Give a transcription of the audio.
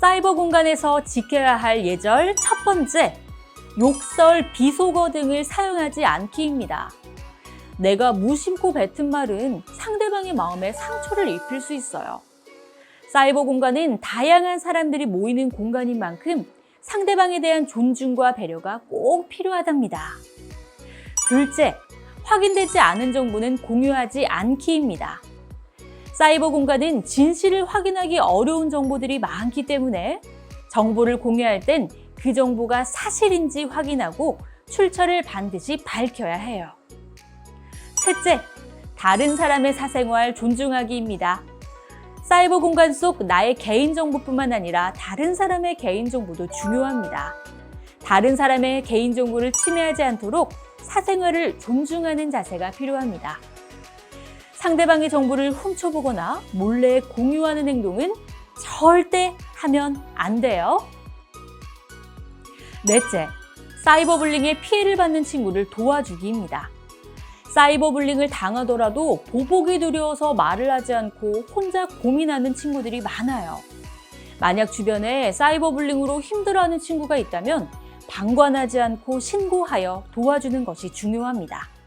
사이버 공간에서 지켜야 할 예절 첫 번째, 욕설, 비속어 등을 사용하지 않기입니다. 내가 무심코 뱉은 말은 상대방의 마음에 상처를 입힐 수 있어요. 사이버 공간은 다양한 사람들이 모이는 공간인 만큼 상대방에 대한 존중과 배려가 꼭 필요하답니다. 둘째, 확인되지 않은 정보는 공유하지 않기입니다. 사이버 공간은 진실을 확인하기 어려운 정보들이 많기 때문에 정보를 공유할 땐 그 정보가 사실인지 확인하고 출처를 반드시 밝혀야 해요. 셋째, 다른 사람의 사생활 존중하기입니다. 사이버 공간 속 나의 개인정보뿐만 아니라 다른 사람의 개인정보도 중요합니다. 다른 사람의 개인정보를 침해하지 않도록 사생활을 존중하는 자세가 필요합니다. 상대방의 정보를 훔쳐보거나 몰래 공유하는 행동은 절대 하면 안 돼요. 넷째, 사이버 불링에 피해를 받는 친구를 도와주기입니다. 사이버 불링을 당하더라도 보복이 두려워서 말을 하지 않고 혼자 고민하는 친구들이 많아요. 만약 주변에 사이버 불링으로 힘들어하는 친구가 있다면 방관하지 않고 신고하여 도와주는 것이 중요합니다.